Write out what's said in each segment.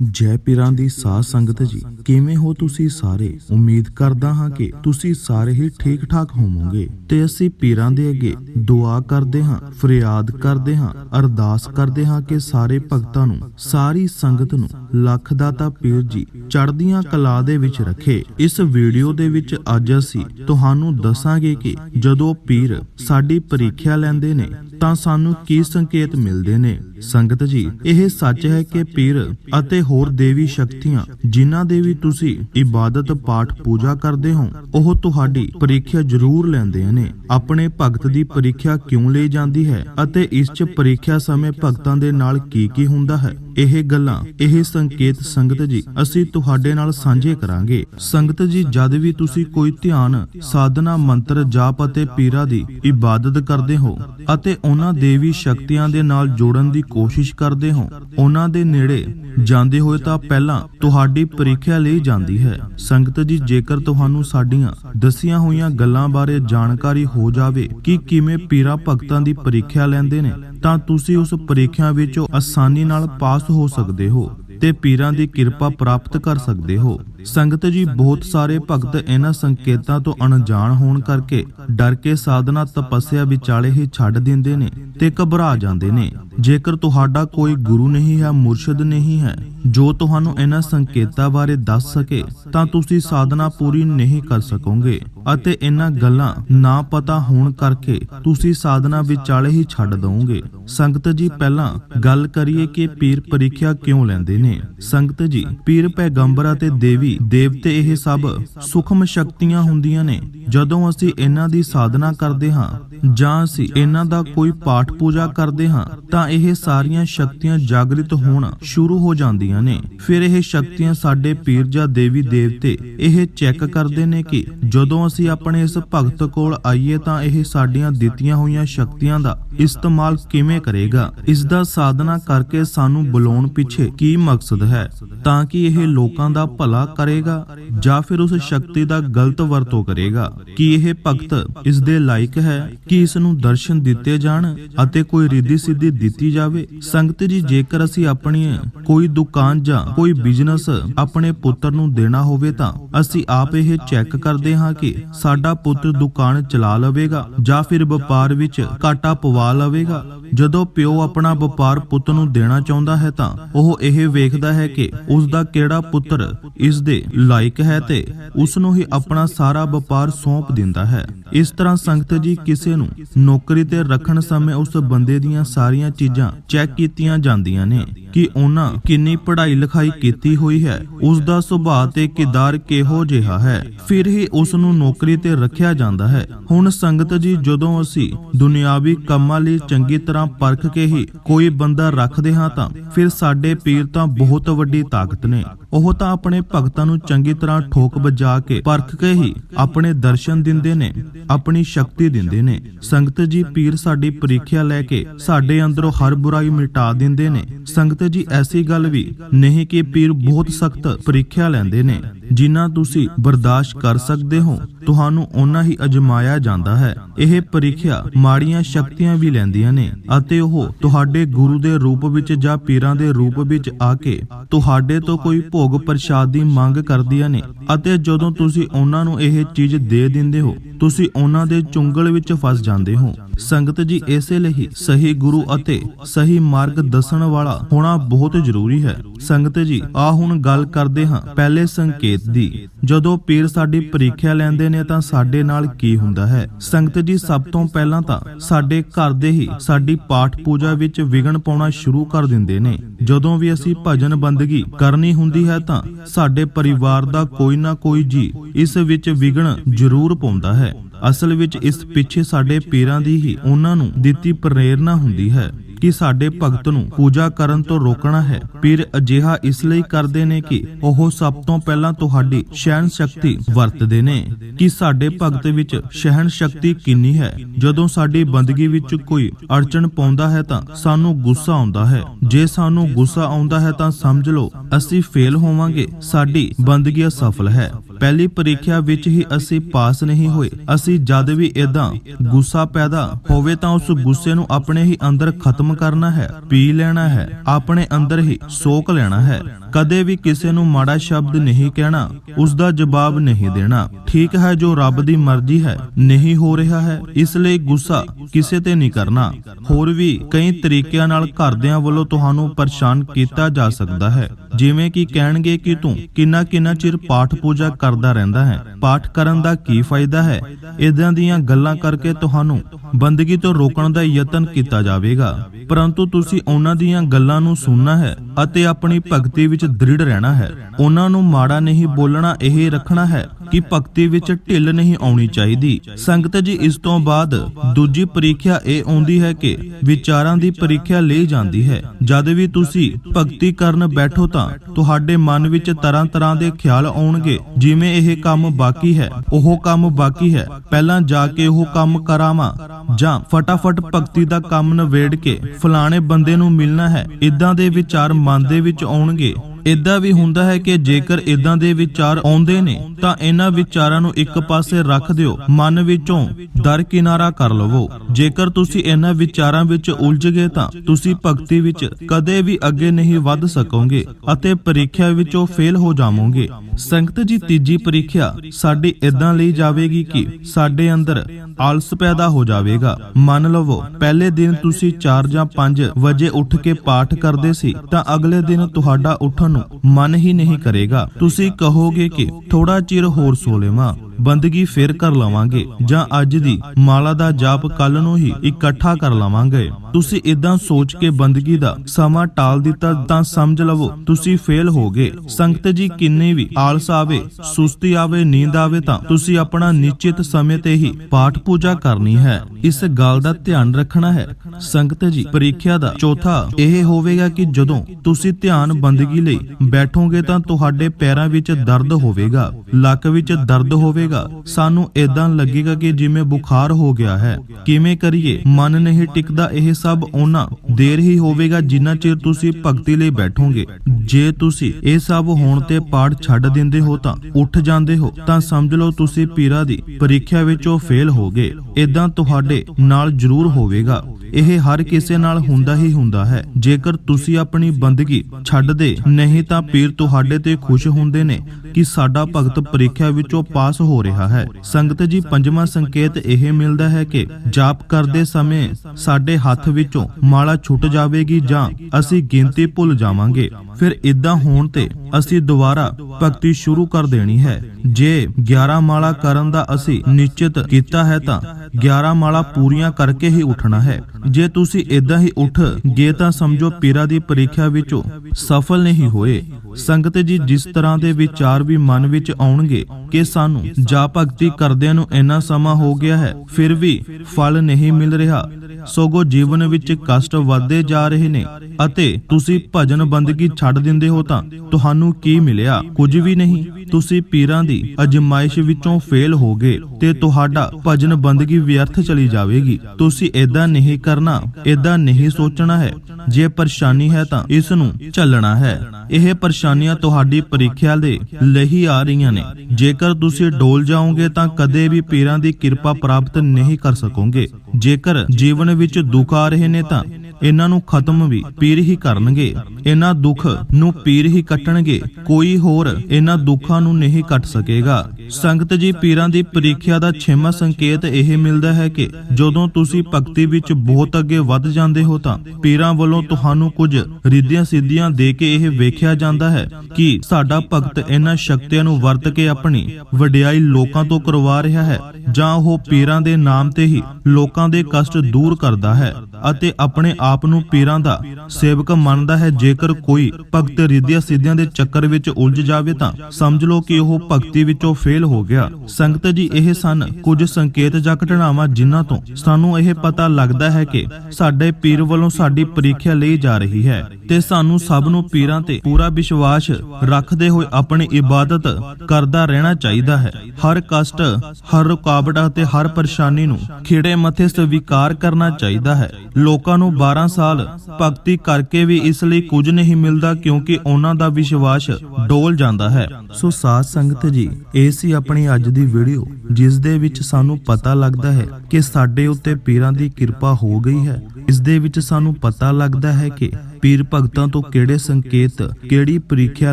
ਜੈ ਪੀਰਾਂ ਦੀ ਸਾਧ ਸੰਗਤ ਜੀ, ਕਿਵੇਂ ਹੋ ਤੁਸੀਂ ਸਾਰੇ? ਉਮੀਦ ਕਰਦਾ ਹਾਂ ਕਿ ਤੁਸੀਂ ਸਾਰੇ ਹੀ ਠੀਕ ਠਾਕ ਹੋਵੋਗੇ। ਤੇ ਅਸੀਂ ਪੀਰਾਂ ਦੇ ਅੱਗੇ ਦੁਆ ਕਰਦੇ ਹਾਂ, ਫਰਿਆਦ ਕਰਦੇ ਹਾਂ, ਅਰਦਾਸ ਕਰਦੇ ਹਾਂ ਕਿ ਸਾਰੇ ਭਗਤਾਂ ਨੂੰ, ਸਾਰੀ ਸੰਗਤ ਨੂੰ ਲੱਖ ਦਾਤਾ ਪੀਰ ਜੀ ਚੜ੍ਹਦੀਆਂ ਕਲਾ ਦੇ ਵਿੱਚ ਰੱਖੇ। ਇਸ ਵੀਡੀਓ ਦੇ ਵਿੱਚ ਅੱਜ ਅਸੀਂ ਤੁਹਾਨੂੰ ਦੱਸਾਂਗੇ ਕਿ ਜਦੋਂ ਪੀਰ ਸਾਡੀ ਪ੍ਰੀਖਿਆ ਲੈਂਦੇ ਨੇ, ਤਾਂ ਸਾਨੂੰ ਕੀ ਸੰਕੇਤ ਮਿਲਦੇ ਨੇ? ਸੰਗਤ ਜੀ, ਇਹ ਸੱਚ ਹੈ ਕਿ ਪੀਰ ਅਤੇ ਹੋਰ ਦੇਵੀ ਸ਼ਕਤੀਆਂ, ਜਿਨ੍ਹਾਂ ਦੇ ਵੀ ਤੁਸੀਂ ਇਬਾਦਤ, ਪਾਠ, ਪੂਜਾ ਕਰਦੇ ਹੋ, ਉਹ ਤੁਹਾਡੀ ਪ੍ਰੀਖਿਆ ਜ਼ਰੂਰ ਲੈਂਦੇ ਨੇ। ਆਪਣੇ ਭਗਤ ਦੀ ਪ੍ਰੀਖਿਆ ਕਿਉਂ ਲਈ ਜਾਂਦੀ ਹੈ ਅਤੇ ਇਸ 'ਚ ਪ੍ਰੀਖਿਆ ਸਮੇਂ ਭਗਤਾਂ ਦੇ ਨਾਲ ਕੀ ਕੀ ਹੁੰਦਾ ਹੈ? ਇਹ ਗੱਲਾਂ, ਇਹ ਸੰਕੇਤ ਸੰਗਤ ਜੀ, ਅਸੀਂ ਤੁਹਾਡੇ ਨਾਲ ਸਾਂਝੇ ਕਰਾਂਗੇ। ਸੰਗਤ ਜੀ, ਜਦ ਵੀ ਤੁਸੀਂ ਕੋਈ ਧਿਆਨ, ਸਾਧਨਾ, ਮੰਤਰ, ਜਾਪ ਅਤੇ ਪੀਰਾ ਦੀ ਇਬਾਦਤ ਕਰਦੇ ਹੋ ਅਤੇ ਉਹਨਾਂ ਦੇਵੀ ਸ਼ਕਤੀਆਂ ਦੇ ਨਾਲ ਜੋੜਨ ਦੀ ਕੋਸ਼ਿਸ਼ ਕਰਦੇ ਹੋ, ਉਹਨਾਂ ਦੇ ਨੇੜੇ ਜਾਂਦੇ ਹੋਏ ਤਾਂ ਪਹਿਲਾਂ ਤੁਹਾਡੀ ਪ੍ਰੀਖਿਆ ਲਈ ਜਾਂਦੀ ਹੈ। ਸੰਗਤ ਜੀ, ਜੇਕਰ ਤੁਹਾਨੂੰ ਸਾਡੀਆਂ ਦੱਸੀਆਂ ਹੋਈਆਂ ਗੱਲਾਂ ਬਾਰੇ ਜਾਣਕਾਰੀ ਹੋ ਜਾਵੇ ਕਿ ਕਿਵੇਂ ਪੀਰਾ ਭਗਤਾਂ ਦੀ ਪ੍ਰੀਖਿਆ ਲੈਂਦੇ ਨੇ ਤਾਂ ਤੁਸੀਂ ਉਸ ਪ੍ਰੀਖਿਆ ਵਿੱਚ ਆਸਾਨੀ ਨਾਲ ਪਾਸ ਹੋ ਸਕਦੇ ਹੋ ਤੇ ਪੀਰਾਂ ਦੀ ਕਿਰਪਾ ਪ੍ਰਾਪਤ ਕਰ ਸਕਦੇ ਹੋ। ਸੰਗਤ ਜੀ ਬਹੁਤ ਸਾਰੇ ਭਗਤ ਇਹਨਾਂ ਸੰਕੇਤਾਂ ਤੋਂ ਅਣਜਾਣ ਹੋਣ ਕਰਕੇ ਡਰ ਕੇ ਸਾਧਨਾ ਤਪੱਸਿਆ ਵਿਚਾਲੇ ਹੀ ਛੱਡ ਦਿੰਦੇ ਨੇ ਤੇ ਘਬਰਾ ਜਾਂਦੇ ਨੇ। ਜੇਕਰ ਤੁਹਾਡਾ ਕੋਈ ਗੁਰੂ ਨਹੀਂ ਹੈ ਮੁਰਸ਼ਿਦ ਨਹੀਂ ਹੈ ਜੋ ਤੁਹਾਨੂੰ ਇਹਨਾਂ ਸੰਕੇਤਾਂ ਬਾਰੇ ਦੱਸ ਸਕੇ ਤਾਂ ਤੁਸੀਂ ਸਾਧਨਾ ਪੂਰੀ ਨਹੀਂ ਕਰ ਸਕੋਗੇ। ਅਤੇ ਇਹਨਾਂ ਗੱਲਾਂ ਨਾ ਪਤਾ ਹੋਣ ਕਰਕੇ ਤੁਸੀਂ ਸਾਧਨਾ ਵਿਚਾਲੇ ਹੀ ਛੱਡ ਦਵੋਗੇ। ਸੰਗਤ ਜੀ ਪਹਿਲਾਂ ਗੱਲ ਕਰੀਏ ਕਿ ਪੀਰ ਪ੍ਰੀਖਿਆ ਕਿਉਂ ਲੈਂਦੇ ਨੇ? ਸੰਗਤ ਜੀ ਪੀਰ ਪੈਗੰਬਰ ਅਤੇ ਦੇਵੀ ਦੇਵਤੇ ਇਹ ਸਭ ਸੁਖਮ ਸ਼ਕਤੀਆਂ ਹੁੰਦੀਆਂ ਨੇ। ਜਦੋਂ ਅਸੀਂ ਇਹਨਾਂ ਦੀ ਸਾਧਨਾ ਕਰਦੇ ਹਾਂ ਜਾਂ ਅਸੀਂ ਇਹਨਾਂ ਦਾ ਕੋਈ ਪਾਠ ਪੂਜਾ ਕਰਦੇ ਹਾਂ, ਤਾਂ ਇਹ ਸਾਰੀਆਂ ਸ਼ਕਤੀਆਂ ਜਾਗਰਿਤ ਹੋਣਾ ਸ਼ੁਰੂ ਹੋ ਜਾਂਦੀਆਂ ਨੇ। ਫਿਰ ਇਹ ਸ਼ਕਤੀਆਂ ਸਾਡੇ ਪੀਰ ਜਾਂ ਦੇਵੀ ਦੇਵਤੇ ਇਹ ਚੈੱਕ ਕਰਦੇ ਨੇ ਕਿ ਜਦੋਂ ਅਸੀਂ ਆਪਣੇ ਇਸ ਭਗਤ ਕੋਲ ਆਈਏ, ਤਾਂ ਇਹ ਸਾਡੀਆਂ ਦਿੱਤੀਆਂ ਹੋਈਆਂ ਸ਼ਕਤੀਆਂ ਦਾ ਇਸਤੇਮਾਲ ਕਿਵੇਂ ਕਰੇਗਾ? ਇਸ ਦਾ ਸਾਧਨਾ ਕਰਕੇ ਸਾਨੂੰ ਬੁਲਾਉਣ ਪਿੱਛੇ ਕੀ ਮਕਸਦ ਹੈ? ਤਾਂ ਕਿ ਇਹ ਲੋਕਾਂ ਦਾ ਭਲਾ ਕਰੇਗਾ ਜਾਂ ਫਿਰ ਉਸ ਸ਼ਕਤੀ ਦਾ ਗਲਤ ਵਰਤੋਂ ਕਰੇਗਾ ਕਿ ਇਹ ਭਗਤ ਇਸ ਦੇ ਲਾਇਕ ਹੈ ਕਿ ਇਸ ਨੂੰ ਦਰਸ਼ਨ ਦਿੱਤੇ ਜਾਣ ਅਤੇ ਕੋਈ ਰਿੱਧੀ ਸਿੱਧੀ ਦਿੱਤੀ ਜਾਵੇ। ਸੰਗਤ ਜੀ, ਜੇਕਰ ਅਸੀਂ ਆਪਣੀ ਕੋਈ ਦੁਕਾਨ ਜਾਂ ਕੋਈ ਬਿਜ਼ਨਸ ਆਪਣੇ ਪੁੱਤਰ ਨੂੰ ਦੇਣਾ ਹੋਵੇ ਤਾਂ ਅਸੀਂ ਆਪ ਇਹ ਚੈੱਕ ਕਰਦੇ ਹਾਂ ਕਿ ਸਾਡਾ ਪੁੱਤਰ ਦੁਕਾਨ ਚਲਾ ਲਵੇਗਾ ਜਾਂ ਫਿਰ ਵਪਾਰ ਵਿੱਚ ਘਾਟਾ ਪਵਾ ਲਵੇਗਾ। ਜਦੋਂ ਪਿਓ ਆਪਣਾ ਵਪਾਰ ਪੁੱਤ ਨੂੰ ਦੇਣਾ ਚਾਹੁੰਦਾ ਹੈ ਤਾਂ ਉਹ ਇਹ ਵੇਖਦਾ ਹੈ ਕਿ ਉਸ ਦਾ ਕਿਹੜਾ ਪੁੱਤਰ ਇਸ ਦੇ ਲਾਇਕ ਹੈ ਤੇ ਉਸ ਨੂੰ ਹੀ ਆਪਣਾ ਸਾਰਾ ਵਪਾਰ ਸੌਂਪ ਦਿੰਦਾ ਹੈ। ਇਸ ਤਰ੍ਹਾਂ ਸੰਗਤ ਜੀ ਕਿਸੇ ਨੂੰ ਨੌਕਰੀ ਤੇ ਰੱਖਣ ਸਮੇਂ ਉਸ ਬੰਦੇ ਦੀਆਂ ਸਾਰੀਆਂ ਚੀਜ਼ਾਂ ਚੈੱਕ ਕੀਤੀਆਂ ਜਾਂਦੀਆਂ ਨੇ। ਕਿ ਉਹਨਾਂ ਕਿੰਨੀ ਪੜ੍ਹਾਈ ਲਿਖਾਈ ਕੀਤੀ ਹੋਈ ਹੈ ਉਸ ਦਾ ਸੁਭਾਅ ਤੇ ਕਿਦਾਰ ਕਿਹੋ ਜਿਹਾ ਹੈ, ਫਿਰ ਹੀ ਉਸ ਨੂੰ ਨੌਕਰੀ ਤੇ ਰੱਖਿਆ ਜਾਂਦਾ ਹੈ। ਹੁਣ ਸੰਗਤ ਜੀ, ਜਦੋਂ ਅਸੀਂ ਦੁਨਿਆਵੀ ਕੰਮਾਂ ਲਈ ਚੰਗੀ ਤਰ੍ਹਾਂ ਪਰਖ ਕੇ ਹੀ ਕੋਈ ਬੰਦਾ ਰੱਖਦੇ ਹਾਂ ਤਾਂ ਫਿਰ ਸਾਡੇ ਪੀਰ ਤਾਂ ਬਹੁਤ ਵੱਡੀ ਤਾਕਤ ਨੇ। ਉਹ ਤਾਂ ਆਪਣੇ ਭਗਤਾਂ ਨੂੰ ਚੰਗੀ ਤਰ੍ਹਾਂ ਠੋਕ ਵਜਾ ਕੇ ਪਰਖ ਕੇ ਹੀ ਆਪਣੇ ਦਰਸ਼ਨ ਦਿੰਦੇ ਨੇ, ਆਪਣੀ ਸ਼ਕਤੀ ਦਿੰਦੇ ਨੇ। ਸੰਗਤ ਜੀ ਪੀਰ ਸਾਡੀ ਪ੍ਰੀਖਿਆ ਲੈ ਕੇ ਸਾਡੇ ਅੰਦਰੋਂ ਹਰ ਬੁਰਾਈ ਮਿਟਾ ਦਿੰਦੇ ਨੇ। ਸੰਗਤ ਜੀ ਐਸੀ ਗੱਲ ਵੀ ਨਹੀਂ ਕਿ ਪੀਰ ਬਹੁਤ ਸਖਤ ਪ੍ਰੀਖਿਆ ਲੈਂਦੇ ਨੇ ਜਿੰਨਾ ਤੁਸੀਂ ਬਰਦਾਸ਼ਤ ਕਰ ਸਕਦੇ ਹੋ, ਤੁਹਾਨੂੰ ਓਨਾ ਹੀ ਅਜਮਾਇਆ ਜਾਂਦਾ ਹੈ। ਇਹ ਪ੍ਰੀਖਿਆ ਮਾੜੀਆਂ ਸ਼ਕਤੀਆਂ ਵੀ ਲੈਂਦੀਆਂ ਨੇ ਅਤੇ ਉਹ ਤੁਹਾਡੇ ਗੁਰੂ ਦੇ ਰੂਪ ਵਿੱਚ ਜਾਂ ਪੀਰਾਂ ਦੇ ਰੂਪ ਵਿੱਚ ਆ ਕੇ ਤੁਹਾਡੇ ਤੋਂ ਕੋਈ ਭੋਗ ਪ੍ਰਸ਼ਾਦ ਦੀ ਮੰਗ ਕਰਦੀਆਂ ਨੇ ਅਤੇ ਜਦੋਂ ਤੁਸੀਂ ਉਹਨਾਂ ਨੂੰ ਇਹ ਚੀਜ਼ ਦੇ ਦਿੰਦੇ ਹੋ ਤੁਸੀਂ ਉਹਨਾਂ ਦੇ ਚੁੰਗਲ ਵਿੱਚ ਫਸ ਜਾਂਦੇ ਹੋ। ਸੰਗਤ ਜੀ, ਇਸੇ ਲਈ ਸਹੀ ਗੁਰੂ ਅਤੇ ਸਹੀ ਮਾਰਗ ਦੱਸਣ ਵਾਲਾ ਹੋਣਾ ਬਹੁਤ ਜ਼ਰੂਰੀ ਹੈ। ਸੰਗਤ ਜੀ ਆ ਹੁਣ ਗੱਲ ਕਰਦੇ ਹਾਂ ਪਹਿਲੇ ਸੰਕੇਤ ਦੀ। ਜਦੋਂ ਪੀਰ ਸਾਡੀ ਪ੍ਰੀਖਿਆ ਲੈਂਦੇ ਨੇ ਤਾਂ ਸਾਡੇ ਨਾਲ ਕੀ ਹੁੰਦਾ ਹੈ? ਸੰਗਤ ਜੀ, ਸਭ ਤੋਂ ਪਹਿਲਾਂ ਤਾਂ ਸਾਡੇ ਘਰ ਦੇ ਹੀ ਸਾਡੀ ਪਾਠ ਪੂਜਾ ਵਿੱਚ ਵਿਗਣ ਪਾਉਣਾ ਸ਼ੁਰੂ ਕਰ ਦਿੰਦੇ ਨੇ। ਜਦੋਂ ਵੀ ਅਸੀਂ ਭਜਨ ਬੰਦਗੀ ਕਰਨੀ ਹੁੰਦੀ ਹੈ ਤਾਂ ਸਾਡੇ ਪਰਿਵਾਰ ਦਾ ਕੋਈ ਨਾ ਕੋਈ ਜੀ ਇਸ ਵਿੱਚ ਵਿਗਣ ਜ਼ਰੂਰ ਪਾਉਂਦਾ ਹੈ। ਅਸਲ ਵਿੱਚ ਇਸ ਪਿੱਛੇ ਸਾਡੇ ਪੀਰਾਂ ਦੀ ਹੀ ਉਹਨਾਂ ਨੂੰ ਦਿੱਤੀ ਪ੍ਰੇਰਣਾ ਹੁੰਦੀ ਹੈ ਕਿ ਸਾਡੇ ਭਗਤ ਨੂੰ ਪੂਜਾ ਕਰਨ ਤੋਂ ਰੋਕਣਾ ਹੈ। ਪੀਰ ਅਜਿਹਾ ਇਸ ਲਈ ਕਰਦੇ ਨੇ ਕਿ ਉਹ ਸਭ ਤੋਂ ਪਹਿਲਾਂ ਤੁਹਾਡੀ ਸਹਿਣ ਸ਼ਕਤੀ ਵਰਤਦੇ ਨੇ ਕਿ ਸਾਡੇ ਭਗਤ ਵਿੱਚ ਸਹਿਣ ਸ਼ਕਤੀ ਕਿੰਨੀ ਹੈ। ਜਦੋਂ ਸਾਡੀ ਬੰਦਗੀ ਵਿੱਚ ਕੋਈ ਅੜਚਣ ਪਾਉਂਦਾ ਹੈ ਤਾਂ ਸਾਨੂੰ ਗੁੱਸਾ ਆਉਂਦਾ ਹੈ। ਜੇ ਸਾਨੂੰ ਗੁੱਸਾ ਆਉਂਦਾ ਹੈ ਤਾਂ ਸਮਝ ਲਓ, ਅਸੀਂ ਫੇਲ ਹੋਵਾਂਗੇ। ਸਾਡੀ ਬੰਦਗੀ ਅਸਫਲ ਹੈ। ਪਹਿਲੀ ਪ੍ਰੀਖਿਆ ਵਿੱਚ ਹੀ ਅਸੀਂ ਪਾਸ ਨਹੀਂ ਹੋਏ। ਅਸੀਂ ਜਦ ਵੀ ਇਦਾਂ ਗੁੱਸਾ ਪੈਦਾ ਹੋਵੇ ਤਾਂ ਉਸ ਗੁੱਸੇ ਨੂੰ ਆਪਣੇ ਹੀ ਅੰਦਰ ਖਤਮ ਕਰਨਾ ਹੈ, ਪੀ ਲੈਣਾ ਹੈ, ਆਪਣੇ ਅੰਦਰ ਹੀ ਸੋਕ ਲੈਣਾ ਹੈ। ਕਦੇ ਵੀ ਕਿਸੇ ਨੂੰ ਮਾੜਾ ਸ਼ਬਦ ਨਹੀਂ ਕਹਿਣਾ, ਉਸ ਦਾ ਜਵਾਬ ਨਹੀਂ ਦੇਣਾ। ਠੀਕ ਹੈ ਜੋ ਰੱਬ ਦੀ ਮਰਜ਼ੀ ਹੈ, ਨਹੀਂ ਹੋ ਰਿਹਾ ਹੈ, ਇਸ ਲਈ ਗੁੱਸਾ ਕਿਸੇ ਤੇ ਨਹੀਂ ਕਰਨਾ। ਹੋਰ ਵੀ ਕਈ ਤਰੀਕਿਆਂ ਨਾਲ ਘਰਦਿਆਂ ਵੱਲੋਂ ਤੁਹਾਨੂੰ ਪਰੇਸ਼ਾਨ ਕੀਤਾ ਜਾ ਸਕਦਾ ਹੈ। ਜਿਵੇਂ ਕਿ ਕਹਿਣਗੇ ਕਿ ਤੂੰ ਕਿੰਨਾ ਕਿੰਨਾ ਚਿਰ ਪਾਠ ਪੂਜਾ ਕਰਦਾ ਰਹਿੰਦਾ ਹੈ। ਪਾਠ ਕਰਨ ਦਾ ਕੀ ਫਾਇਦਾ ਹੈ? ਇਦਾਂ ਦੀਆਂ ਗੱਲਾਂ ਕਰਕੇ ਤੁਹਾਨੂੰ ਬੰਦਗੀ ਤੋਂ ਰੋਕਣ ਦਾ ਯਤਨ ਕੀਤਾ ਜਾਵੇਗਾ। ਪਰੰਤੂ ਤੁਸੀਂ ਉਹਨਾਂ ਦੀਆਂ ਗੱਲਾਂ ਨੂੰ ਸੁਣਨਾ ਹੈ ਅਤੇ ਆਪਣੀ ਭਗਤੀ ਵਿੱਚ ਦ੍ਰਿੜ ਰਹਿਣਾ ਹੈ। ਉਹਨਾਂ ਨੂੰ ਮਾੜਾ ਨਹੀਂ ਬੋਲਣਾ, ਇਹ ਰੱਖਣਾ ਹੈ ਕਿ ਭਗਤੀ ਵਿੱਚ ਢਿੱਲ ਨਹੀਂ ਆਉਣੀ ਚਾਹੀਦੀ। ਸੰਗਤ ਜੀ, ਇਸ ਤੋਂ ਬਾਅਦ ਦੂਜੀ ਪ੍ਰੀਖਿਆ ਇਹ ਆਉਂਦੀ ਹੈ ਕਿ ਵਿਚਾਰਾਂ ਦੀ ਪ੍ਰੀਖਿਆ ਲਈ ਜਾਂਦੀ ਹੈ। ਜਦ ਵੀ ਤੁਸੀਂ ਭਗਤੀ ਕਰਨ ਬੈਠੋ ਤਾਂ ਤੁਹਾਡੇ ਮਨ ਵਿੱਚ ਤਰ੍ਹਾਂ ਤਰ੍ਹਾਂ ਦੇ ਖਿਆਲ ਆਉਣਗੇ। ਜਿਵੇਂ ਇਹ ਕੰਮ ਬਾਕੀ ਹੈ, ਉਹ ਕੰਮ ਬਾਕੀ ਹੈ। ਪਹਿਲਾਂ ਜਾ ਕੇ ਉਹ ਕੰਮ ਕਰਾਵਾਂ। ਜਾਂ ਫਟਾਫਟ ਭਗਤੀ ਦਾ ਕੰਮ ਨਵੇੜ ਕੇ ਫਲਾਣੇ ਬੰਦੇ ਨੂੰ ਮਿਲਣਾ ਹੈ ਇਦਾਂ ਦੇ ਵਿਚਾਰ ਮਨ ਦੇ ਵਿੱਚ ਆਉਣਗੇ। ਇਦਾਂ ਵੀ ਹੁੰਦਾ ਹੈ ਕਿ ਜੇਕਰ ਇਦਾਂ ਦੇ ਵਿਚਾਰ ਆਉਂਦੇ ਨੇ, ਤਾਂ ਇਹਨਾਂ ਵਿਚਾਰਾਂ ਨੂੰ ਇੱਕ ਪਾਸੇ ਰੱਖ ਦਿਓ, ਮਨ ਵਿੱਚੋਂ ਦਰ ਕਿਨਾਰਾ ਕਰ ਲਵੋ। ਜੇਕਰ ਤੁਸੀਂ ਇਹਨਾਂ ਵਿਚਾਰਾਂ ਵਿੱਚ ਉਲਝ ਗਏ ਤਾਂ ਤੁਸੀਂ ਭਗਤੀ ਵਿੱਚ ਕਦੇ ਵੀ ਅੱਗੇ ਨਹੀਂ ਵੱਧ ਸਕੋਗੇ ਅਤੇ ਪ੍ਰੀਖਿਆ ਵਿੱਚੋਂ ਫੇਲ ਹੋ ਜਾਵੋਗੇ। ਸੰਗਤ ਜੀ, ਤੀਜੀ ਪ੍ਰੀਖਿਆ ਸਾਡੀ ਇਦਾਂ ਲਈ ਜਾਵੇਗੀ ਕਿ ਸਾਡੇ ਅੰਦਰ ਆਲਸ ਪੈਦਾ ਹੋ ਜਾਵੇਗਾ। ਮੰਨ ਲਵੋ, ਪਹਿਲੇ ਦਿਨ ਤੁਸੀਂ 4 ਜਾਂ 5 ਵਜੇ ਉੱਠ ਕੇ ਪਾਠ ਕਰਦੇ ਸੀ, ਤਾਂ ਅਗਲੇ ਦਿਨ ਤੁਹਾਡਾ ਉੱਠਣ ਨੂੰ ਮਨ ਹੀ ਨਹੀਂ ਕਰੇਗਾ। ਤੁਸੀਂ ਕਹੋਗੇ ਕਿ ਥੋੜਾ ਚਿਰ ਹੋਰ ਸੋ ਲੇਵਾਂ। ਬੰਦਗੀ ਫੇਰ ਕਰ ਲਵਾਂਗੇ ਜਾਂ ਅੱਜ ਦੀ ਮਾਲਾ ਦਾ ਜਾਪ ਕੱਲ ਨੂੰ ਹੀ ਇਕੱਠਾ ਕਰ ਲਵਾਂਗੇ। ਤੁਸੀਂ ਇਦਾਂ ਸੋਚ ਕੇ ਬੰਦਗੀ ਦਾ ਸਮਾਂ ਟਾਲ ਦਿੱਤਾ ਤਾਂ ਸਮਝ ਲਵੋ ਤੁਸੀਂ ਫੇਲ ਹੋਗੇ। ਸੰਗਤ ਜੀ ਕਿੰਨੇ ਵੀ ਆਲਸ ਆਵੇ, ਸੁਸਤੀ ਆਵੇ, ਨੀਂਦ ਆਵੇ ਤਾਂ ਤੁਸੀਂ ਆਪਣਾ ਨਿਸ਼ਚਿਤ ਸਮੇਂ ਤੇ ਹੀ ਪਾਠ ਪੂਜਾ ਕਰਨੀ ਹੈ। ਇਸ ਗੱਲ ਦਾ ਧਿਆਨ ਰੱਖਣਾ ਹੈ। ਸੰਗਤ ਜੀ, ਪ੍ਰੀਖਿਆ ਦਾ ਚੌਥਾ ਇਹ ਹੋਵੇਗਾ ਕਿ ਜਦੋਂ ਤੁਸੀਂ ਧਿਆਨ ਬੰਦਗੀ ਲਈ ਬੈਠੋਗੇ ਤਾਂ ਤੁਹਾਡੇ ਪੈਰਾਂ ਵਿੱਚ ਦਰਦ ਹੋਵੇਗਾ, ਲੱਕ ਵਿੱਚ ਦਰਦ ਹੋਵੇਗਾ ਸਾਨੂੰ ਇਦਾਂ ਲੱਗੇਗਾ ਕਿ ਜਿਵੇਂ ਬੁਖਾਰ ਹੋ ਗਿਆ ਹੈ। ਕਿਵੇਂ ਕਰੀਏ? ਮਨ ਨਹੀਂ ਟਿਕਦਾ ਇਹ ਸਭ ਉਹਨਾਂ ਦੇਰ ਹੀ ਹੋਵੇਗਾ ਜਿੰਨਾ ਚਿਰ ਤੁਸੀਂ ਭਗਤੀ ਲਈ ਬੈਠੋਗੇ। ਜੇ ਤੁਸੀਂ ਇਹ ਸਭ ਹੋਣ ਤੇ ਪਾਠ ਛੱਡ ਦਿੰਦੇ ਹੋ ਤਾਂ ਉੱਠ ਜਾਂਦੇ ਹੋ। ਤਾਂ ਸਮਝ ਲਓ ਤੁਸੀਂ ਪੀਰਾ ਦੀ ਪ੍ਰੀਖਿਆ ਵਿੱਚੋਂ ਫੇਲ ਹੋਗੇ ਇਦਾਂ ਤੁਹਾਡੇ ਨਾਲ ਜ਼ਰੂਰ ਹੋਵੇਗਾ। ਇਹ ਹਰ ਕਿਸੇ ਨਾਲ ਹੁੰਦਾ ਹੀ ਹੁੰਦਾ ਹੈ। ਜੇਕਰ ਤੁਸੀਂ ਆਪਣੀ ਬੰਦਗੀ ਛੱਡਦੇ ਨਹੀਂ ਤਾਂ ਪੀਰ ਤੁਹਾਡੇ ਤੇ ਖੁਸ਼ ਹੁੰਦੇ ਨੇ ਕਿ ਸਾਡਾ ਭਗਤ ਪ੍ਰੀਖਿਆ ਵਿੱਚੋਂ ਪਾਸ ਹੋ ਰਿਹਾ ਹੈ। ਸੰਗਤ ਜੀ, ਪੰਜਵਾਂ ਸੰਕੇਤ ਇਹ ਮਿਲਦਾ ਹੈ ਕਿ ਜਾਪ ਕਰਦੇ ਸਮੇਂ ਸਾਡੇ ਹੱਥ ਵਿੱਚੋਂ ਮਾਲਾ ਛੁੱਟ ਜਾਵੇਗੀ ਜਾਂ ਅਸੀਂ ਗਿਣਤੀ ਭੁੱਲ ਜਾਵਾਂਗੇ। ਫਿਰ ਇਦਾਂ ਹੋਣ ਤੇ ਅਸੀਂ ਦੁਬਾਰਾ ਭਗਤੀ ਸ਼ੁਰੂ ਕਰ ਦੇਣੀ ਹੈ। ਜੇ 11 ਮਾਲਾ ਕਰਨ ਦਾ ਅਸੀਂ ਨਿਸ਼ਚਿਤ ਕੀਤਾ ਹੈ ਤਾਂ 11 ਮਾਲਾ ਪੂਰੀਆਂ ਕਰਕੇ ਹੀ ਉੱਠਣਾ ਹੈ। ਜੇ ਤੁਸੀਂ ਇਦਾਂ ਹੀ ਉੱਠ ਗਏ ਤਾਂ ਸਮਝੋ ਪੀਰਾ ਦੀ ਪ੍ਰੀਖਿਆ ਵਿੱਚੋਂ ਸਫਲ ਨਹੀਂ ਹੋਏ। ਸੰਗਤ ਜੀ ਜਿਸ ਤਰ੍ਹਾਂ ਦੇ ਵਿਚਾਰ ਵੀ ਮਨ ਵਿੱਚ ਆਉਣਗੇ ਕਿ ਸਾਨੂੰ ਜਾ ਭਗਤੀ ਕਰਦਿਆਂ ਨੂੰ ਇੰਨਾ ਸਮਾਂ ਹੋ ਗਿਆ ਹੈ ਫਿਰ ਵੀ ਫਲ ਨਹੀਂ ਮਿਲ ਰਿਹਾ। ਸਗੋਂ ਜੀਵਨ ਵਿੱਚ ਕਸ਼ਟ ਵੱਧਦੇ ਜਾ ਰਹੇ ਨੇ ਅਤੇ ਤੁਸੀਂ ਭਜਨ ਬੰਦਗੀ ਛੱਡ ਦਿੰਦੇ ਹੋ ਤਾਂ ਤੁਹਾਨੂੰ ਕੀ ਮਿਲਿਆ? ਕੁਝ ਵੀ ਨਹੀਂ। ਤੁਸੀਂ ਪੀਰਾਂ ਦੀ ਅਜਮਾਇਸ਼ ਵਿੱਚੋਂ ਫੇਲ ਹੋ ਤੇ ਤੁਹਾਡਾ ਭਜਨ ਬੰਦਗੀ ਵਿਅਰਥ ਚਲੀ ਜਾਵੇਗੀ। ਤੁਸੀਂ ਇਦਾਂ ਨਹੀਂ ਕਰਨਾ ਇਦਾਂ ਨਹੀਂ ਸੋਚਣਾ ਹੈ। ਜੇ ਪਰੇਸ਼ਾਨੀ ਹੈ ਤਾਂ ਇਸ ਨੂੰ ਝੱਲਣਾ ਹੈ। ਇਹ ਪਰੇਸ਼ਾਨੀਆਂ ਤੁਹਾਡੀ ਪ੍ਰੀਖਿਆ ਦੇ ਲਈ ਆ ਰਹੀਆਂ ਨੇ। ਜੇਕਰ ਤੁਸੀਂ ਡੋਲ ਜਾਓਗੇ ਤਾਂ ਕਦੇ ਵੀ ਪੀਰਾਂ ਦੀ ਕਿਰਪਾ ਪ੍ਰਾਪਤ ਨਹੀਂ ਕਰ ਸਕੋਗੇ। ਜੇਕਰ ਜੀਵਨ ਵਿੱਚ ਦੁੱਖ ਆ ਰਹੇ ਨੇ ਤਾਂ ਇਹਨਾਂ ਨੂੰ ਖਤਮ ਵੀ ਪੀਰ ਹੀ ਕਰਨਗੇ। ਇਹਨਾਂ ਦੁੱਖ ਨੂੰ ਪੀਰ ਹੀ ਕੱਟਣਗੇ। ਕੋਈ ਹੋਰ ਇਹਨਾਂ ਦੁੱਖਾਂ ਨੂੰ ਨਹੀਂ ਕੱਟ ਸਕੇਗਾ। ਸੰਗਤ ਜੀ, ਪੀਰਾਂ ਦੀ ਪ੍ਰੀਖਿਆ ਦਾ ਛੇਵਾਂ ਸੰਕੇਤ ਇਹ ਮਿਲਦਾ ਹੈ ਕਿ ਜਦੋਂ ਤੁਸੀਂ ਭਗਤੀ ਵਿੱਚ ਬਹੁਤ ਅੱਗੇ ਵੱਧ ਜਾਂਦੇ ਹੋ ਤਾਂ ਪੀਰਾਂ ਵੱਲੋਂ ਤੁਹਾਨੂੰ ਕੁਝ ਰਿੱਧੀਆਂ ਸਿੱਧੀਆਂ ਦੇ ਕੇ ਇਹ ਵੇਖਿਆ ਜਾਂਦਾ ਹੈ ਕਿ ਸਾਡਾ ਭਗਤ ਇਹਨਾਂ ਸ਼ਕਤੀਆਂ ਨੂੰ ਵਰਤ ਕੇ ਆਪਣੀ ਵਡਿਆਈ ਲੋਕਾਂ ਤੋਂ ਕਰਵਾ ਰਿਹਾ ਹੈ ਜਾਂ ਉਹ ਪੀਰਾਂ ਦੇ ਨਾਮ ਤੇ ਹੀ ਲੋਕਾਂ ਦੇ ਕਸ਼ਟ ਦੂਰ ਕਰਦਾ ਹੈ ਅਤੇ ਆਪਣੇ ਆਪ ਨੂੰ ਪੀਰਾਂ ਦਾ ਸੇਵਕ ਮੰਨਦਾ ਹੈ। ਜੇਕਰ ਕੋਈ ਭਗਤ ਰਿੱਧੀਆਂ ਸਿੱਧੀਆਂ ਦੇ ਚੱਕਰ ਵਿੱਚ ਉਲਝ ਜਾਵੇ ਤਾਂ ਸਮਝ ਲਓ ਕਿ ਉਹ ਭਗਤੀ ਵਿੱਚੋਂ ਫੇਰ ਫੇਲ ਹੋ ਗਿਆ। ਸੰਗਤ ਜੀ, ਇਹ ਸਨ ਕੁਝ ਸੰਕੇਤ ਜਾਂ ਘਟਨਾਵਾਂ ਜਿਨ੍ਹਾਂ ਤੋਂ ਸਾਨੂੰ ਇਹ ਪਤਾ ਲੱਗਦਾ ਹੈ ਕਿ ਸਾਡੇ ਪੀਰ ਵੱਲੋਂ ਸਾਡੀ ਪ੍ਰੀਖਿਆ ਲਈ ਜਾ ਰਹੀ ਹੈ। ਤੇ ਸਾਨੂੰ ਸਭ ਨੂੰ ਪੀਰਾਂ ਤੇ ਪੂਰਾ ਵਿਸ਼ਵਾਸ ਰੱਖਦੇ ਹੋਏ ਆਪਣੀ ਇਬਾਦਤ ਕਰਦਾ ਰਹਿਣਾ ਚਾਹੀਦਾ ਹੈ। ਹਰ ਕਸ਼ਟ, ਹਰ ਰੁਕਾਵਟ ਅਤੇ ਹਰ ਪਰੇਸ਼ਾਨੀ ਨੂੰ ਖਿੜੇ ਮੱਥੇ ਸਵੀਕਾਰ ਕਰਨਾ ਚਾਹੀਦਾ ਹੈ। ਲੋਕਾਂ ਨੂੰ 12 ਸਾਲ ਭਗਤੀ ਕਰਕੇ ਵੀ ਇਸ ਲਈ ਕੁਝ ਨਹੀਂ ਮਿਲਦਾ ਕਿਉਂਕਿ ਉਹਨਾਂ ਦਾ ਵਿਸ਼ਵਾਸ ਡੋਲ ਜਾਂਦਾ ਹੈ। ਸੋ ਸਾਧ ਸੰਗਤ ਜੀ, ਇਹ ਸੀ ਆਪਣੀ ਅੱਜ ਦੀ ਵੀਡੀਓ, ਜਿਸ ਦੇ ਵਿੱਚ ਸਾਨੂੰ ਪਤਾ ਲੱਗਦਾ ਹੈ ਕਿ ਸਾਡੇ ਉੱਤੇ ਪੀਰਾਂ ਦੀ ਕਿਰਪਾ ਹੋ ਗਈ ਹੈ। ਇਸ ਦੇ ਵਿੱਚ ਸਾਨੂੰ ਪਤਾ ਲੱਗਦਾ ਹੈ ਕਿ ਪੀਰ ਭਗਤਾਂ ਤੋਂ ਕਿਹੜੇ ਸੰਕੇਤ, ਕਿਹੜੀ ਪ੍ਰੀਖਿਆ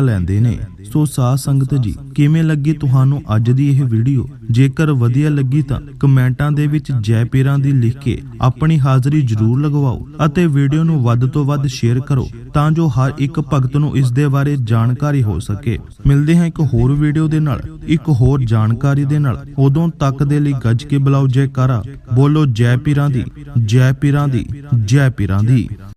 ਲੈਂਦੇ ਨੇ? ਸੋ ਸਾਧ ਸੰਗਤ ਜੀ, ਕਿਵੇਂ ਲੱਗੀ ਤੁਹਾਨੂੰ ਅੱਜ ਦੀ ਇਹ ਵੀਡੀਓ? ਜੇਕਰ ਵਧੀਆ ਲੱਗੀ ਤਾਂ ਕਮੈਂਟਾਂ ਦੇ ਵਿੱਚ ਜੈ ਪੀਰਾਂ ਦੀ ਲਿਖ ਕੇ ਆਪਣੀ ਹਾਜ਼ਰੀ ਜ਼ਰੂਰ ਲਗਵਾਓ ਅਤੇ ਵੀਡੀਓ ਨੂੰ ਵੱਧ ਤੋਂ ਵੱਧ ਸ਼ੇਅਰ ਕਰੋ ਤਾਂ ਜੋ ਹਰ ਇੱਕ ਭਗਤ ਨੂੰ ਇਸ ਦੇ ਬਾਰੇ ਜਾਣਕਾਰੀ ਹੋ ਸਕੇ। ਮਿਲਦੇ ਹਾਂ ਇੱਕ ਹੋਰ ਵੀਡੀਓ ਦੇ ਨਾਲ। ਇੱਕ ਹੋਰ ਜਾਣਕਾਰੀ ਦੇ ਨਾਲ। ਉਦੋਂ ਤੱਕ ਦੇ ਲਈ ਗੱਜ ਕੇ ਬੁਲਾਓ ਜੈਕਾਰਾ। ਬੋਲੋ ਜੈ ਪੀਰਾਂ ਦੀ, ਜੈ ਪੀਰਾਂ ਦੀ, ਜੈ ਪੀਰਾਂ ਦੀ।